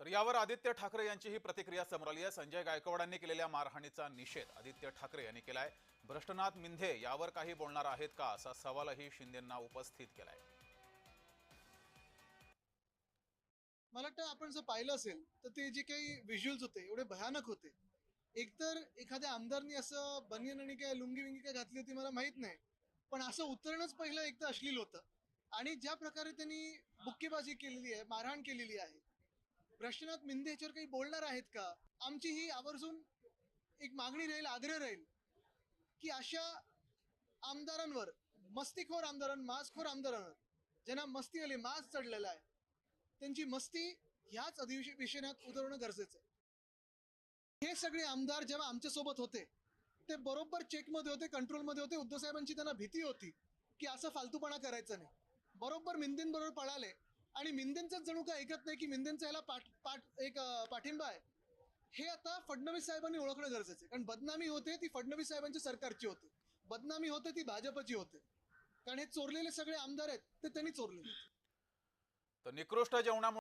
तर यावर आदित्य ठाकरे यांची ही प्रतिक्रिया समोर आली आहे. संजय गायकवाडांनी केलेल्या मारहाणीचा निषेध आदित्य ठाकरे यांनी केलाय. भ्रष्टनाथ मिंधे यावर काही बोलणार आहेत का असा सवालही शिंदेंना उपस्थित केलाय. मला वाटतं आपण जर पाहिलं असेल तर ते जे काही व्हिज्युअल्स होते एवढे भयानक होते. एकतर एखाद्या आमदारनी असं बनियन आणि काय लुंगी विंगी काय घातली होती मला माहीत नाही. पण असं उतरणंच पहिलं एकदा अश्लील होतं. आणि ज्या प्रकारे त्यांनी बुक्केबाजी केलेली आहे मारहाण केलेली आहे राष्ट्रनाथ मिंदे याच्यावर काही बोलणार आहेत का? आमची ही आवर्जून एक मागणी राहील आग्रह राहील की अशा आमदारांवर मस्तीखोर आमदारांवर मासखोर आमदारांवर ज्यांना मस्ती आली मास चढलेला आहे त्यांची मस्ती ह्याच अधिवेशनात उतरवणं गरजेचं आहे. हे सगळे आमदार जेव्हा आमच्यासोबत होते ते बरोबर चेकमध्ये होते कंट्रोलमध्ये होते. उद्धव साहेबांची त्यांना भीती होती की असं फालतूपणा करायचं नाही. बरोबर मिंदेंबरोबर पळाले आणि मिंदेंचाच जणू काय ऐकत नाही की मिंदेंचा याला पाठ पाठ एक पाठिंबा आहे. हे आता फडणवीस साहेबांनी ओळखणं गरजेचं आहे. कारण बदनामी होते ती फडणवीस साहेबांच्या सरकारची होते. बदनामी होते ती भाजपची होते. कारण हे चोरलेले सगळे आमदार आहेत ते त्यांनी चोरलेले तर निकृष्ट जेवणामुळे